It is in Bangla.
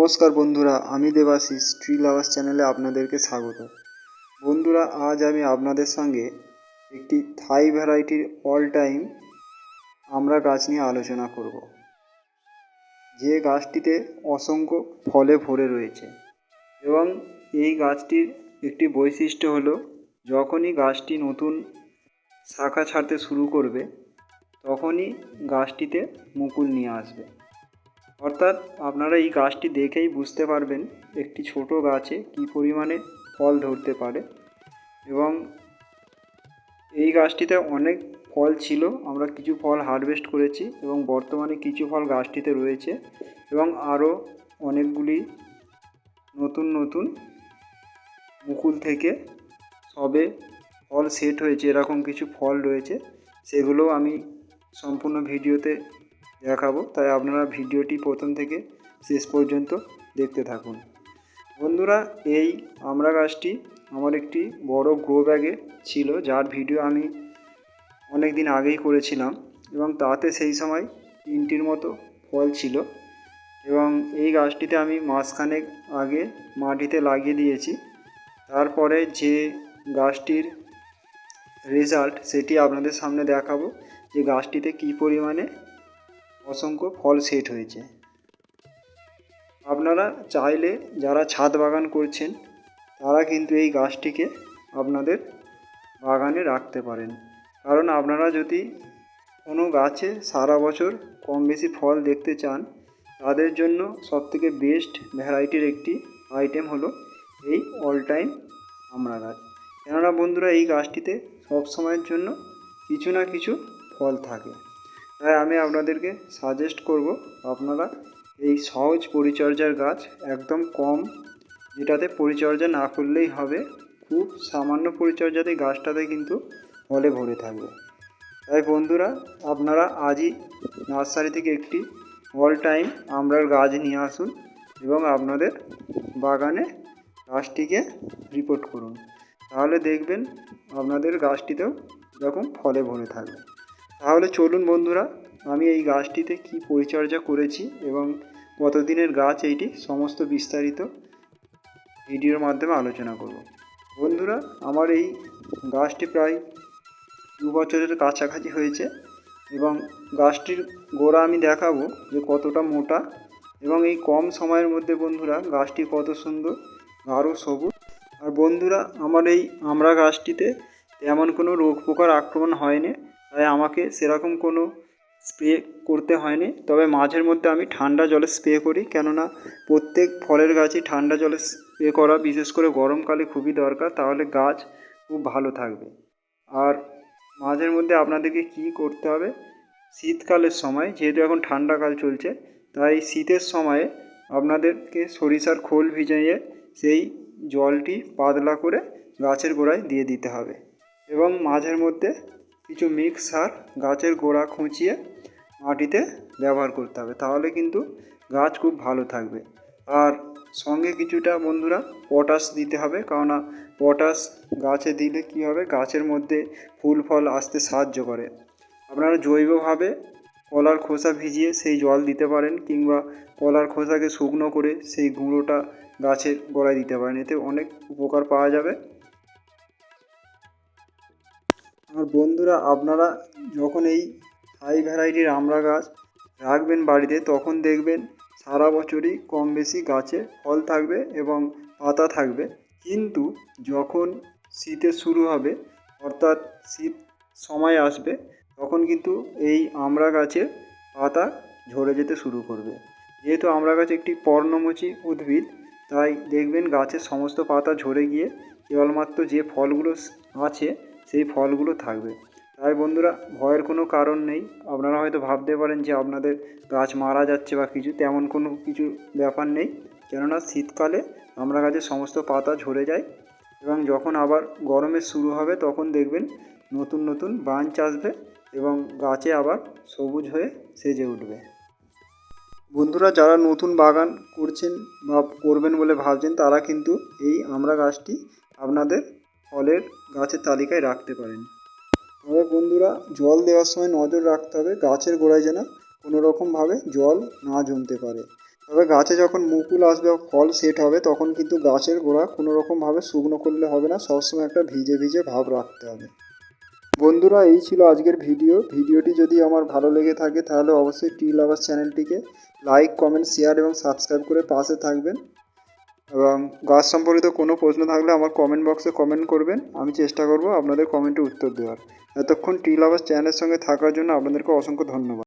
নমস্কার বন্ধুরা, আমি দেবাশিস ট্রি লাভার্স চ্যানেলে আপনাদেরকে স্বাগত। বন্ধুরা, আজ আমি আপনাদের সঙ্গে একটি থাই ভ্যারাইটির অল টাইম আমরা গাছ নিয়ে আলোচনা করব। যে গাছটিতে অসংখ্য ফলে ভরে রয়েছে এবং এই গাছটির একটি বৈশিষ্ট্য হলো, যখনই গাছটি নতুন শাখা ছাড়তে শুরু করবে, তখনই গাছটিতে মুকুল নিয়ে আসবে। অর্থাৎ আপনারা এই গাছটি দেখেই বুঝতে পারবেন একটি ছোট গাছে কী পরিমাণে ফল ধরতে পারে। এবং এই গাছটিতে অনেক ফল ছিল, আমরা কিছু ফল হারভেস্ট করেছি এবং বর্তমানে কিছু ফল গাছটিতে রয়েছে এবং আরও অনেকগুলি নতুন নতুন মুকুল থেকে সবে ফল সেট হয়েছে, এরকম কিছু ফল রয়েছে সেগুলো আমি সম্পূর্ণ ভিডিওতে দেখাবো। তাই আপনারা ভিডিওটি প্রথম থেকে শেষ পর্যন্ত দেখতে থাকুন। বন্ধুরা, এই আমরা গাছটি আমার একটি বড় গ্রো ব্যাগে ছিল, যার ভিডিও আমি অনেক দিন আগেই করেছিলাম এবং তাতে সেই সময় তিনটির মতো ফল ছিল এবং এই গাছটিতে আমি মাসখানেক আগে মাটিতে লাগিয়ে দিয়েছি। তারপরে যে গাছটির রেজাল্ট সেটি আপনাদের সামনে দেখাবো যে গাছটিতে কী পরিমাণে অসংখ্য ফল সেট হয়েছে। আপনারা চাইলে যারা ছাদ বাগান করছেন, তারা কিন্তু এই গাছটিকে আপনাদের বাগানে রাখতে পারেন। কারণ আপনারা যদি কোনো গাছে সারা বছর কম বেশি ফল দেখতে চান, তাদের জন্য সবথেকে বেস্ট ভ্যারাইটির একটি আইটেম হলো এই অল টাইম আমরা গাছ। কেননা বন্ধুরা, এই গাছটিতে সব সময়ের জন্য কিছু না কিছু ফল থাকে। তাই আমি আপনাদেরকে সাজেস্ট করব আপনারা এই সহজ পরিচর্যার গাছ একদম কম, যেটাতে পরিচর্যা না করলেই হবে। খুব সামান্য পরিচর্যাতে গাছটাতে কিন্তু ফলে ভরে থাকবে। তাই বন্ধুরা, আপনারা আজই নার্সারি থেকে একটি অল টাইম আমরার গাছ নিয়ে আসুন এবং আপনাদের বাগানে গাছটিকে রিপোর্ট করুন। তাহলে দেখবেন আপনাদের গাছটিতেও এরকম ফলে ভরে থাকবে। তাহলে চলুন বন্ধুরা, আমি এই গাছটিতে কি পরিচর্যা করেছি এবং কতদিনের গাছ এইটি সমস্ত বিস্তারিত ভিডিওর মাধ্যমে আলোচনা করব। বন্ধুরা, আমার এই গাছটি প্রায় দু বছরের কাছাকাছি হয়েছে এবং গাছটির গোড়া আমি দেখাবো যে কতটা মোটা এবং এই কম সময়ের মধ্যে বন্ধুরা, গাছটি কত সুন্দর আরও সবুজ। আর বন্ধুরা, আমার এই আমরা গাছটিতে তেমন কোনো রোগ পোকার আক্রমণ হয়নি। তাই আমাকে সেরকম কোনো স্প্রে করতে হয়নি। তবে মাঝের মধ্যে আমি ঠান্ডা জলে স্প্রে করি, কেননা প্রত্যেক ফলের গাছই ঠান্ডা জলে স্প্রে করা, বিশেষ করে গরমকালে খুবই দরকার, তাহলে গাছ খুব ভালো থাকবে। আর মাঝের মধ্যে আপনাদেরকে কি করতে হবে? শীতকালের সময়, যেহেতু এখন ঠান্ডাকাল চলছে, তাই শীতের সময়ে আপনাদেরকে সরিষার খোল ভিজিয়ে সেই জলটি পাতলা করে গাছের গোড়ায় দিয়ে দিতে হবে। এবং মাঝের মধ্যে কিছু মিক্স সার গাছের গোড়া খুঁচিয়ে মাটিতে ব্যবহার করতে হবে। তাহলে কিন্তু গাছ খুব ভালো থাকবে। আর সঙ্গে কিছুটা বন্ধুরা পটাশ দিতে হবে, কেননা পটাশ গাছে দিলে কী হবে? গাছের মধ্যে ফুল, ফল আসতে সাহায্য করে। আপনারা জৈবভাবে কলার খোসা ভিজিয়ে সেই জল দিতে পারেন, কিংবা কলার খোসাকে শুকনো করে সেই গুঁড়োটা গাছের গোড়ায় দিতে পারেন। এতে অনেক উপকার পাওয়া যাবে। আর বন্ধুরা, আপনারা যখন এই হাই ভ্যারাইটির আমড়া গাছ রাখবেন বাড়িতে, তখন দেখবেন সারা বছরই কম বেশি গাছে ফল থাকবে এবং পাতা থাকবে। কিন্তু যখন শীতের শুরু হবে, অর্থাৎ শীত সময় আসবে, তখন কিন্তু এই আমড়া গাছের পাতা ঝরে যেতে শুরু করবে। যেহেতু আমড়া গাছ একটি পর্ণমোচী উদ্ভিদ, তাই দেখবেন গাছের সমস্ত পাতা ঝরে গিয়ে কেবলমাত্র যে ফলগুলো আছে সেই ফলগুলো থাকবে। তাই বন্ধুরা, ভয়ের কোনো কারণ নেই। আপনারা হয়তো ভাবতে পারেন যে আপনাদের গাছ মারা যাচ্ছে বা কিছু, তেমন কোনো কিছু ব্যাপার নেই। কেননা শীতকালে আমরা গাছের সমস্ত পাতা ঝরে যায় এবং যখন আবার গরমের শুরু হবে, তখন দেখবেন নতুন নতুন বাঞ্চ আসবে এবং গাছে আবার সবুজ হয়ে সেজে উঠবে। বন্ধুরা, যারা নতুন বাগান করছেন বা করবেন বলে ভাবছেন, তারা কিন্তু এই আমরা গাছটি আপনাদের ফলের গাছের তালিকায় রাখতে পারেন। তবে বন্ধুরা, জল দেওয়ার সময় নজর রাখতে হবে গাছের গোড়ায় যেন কোনো রকমভাবে জল না জমতে পারে। তবে গাছে যখন মুকুল আসবে ফল সেট হবে, তখন কিন্তু গাছের গোড়া কোনো রকমভাবে শুকনো করলে হবে না, সবসময় একটা ভিজে ভিজে ভাব রাখতে হবে। বন্ধুরা, এই ছিল আজকের ভিডিও। ভিডিওটি যদি আমার ভালো লেগে থাকে, তাহলে অবশ্যই টি লাভার্স চ্যানেলটিকে লাইক, কমেন্ট, শেয়ার এবং সাবস্ক্রাইব করে পাশে থাকবেন। এবং গাছ সম্পর্কিত কোনো প্রশ্ন থাকলে আমার কমেন্ট বক্সে কমেন্ট করবেন। আমি চেষ্টা করব আপনাদের কমেন্টে উত্তর দেওয়ার। এতক্ষণ টি লাভার্স চ্যানেলের সঙ্গে থাকার জন্য আপনাদেরকে অসংখ্য ধন্যবাদ।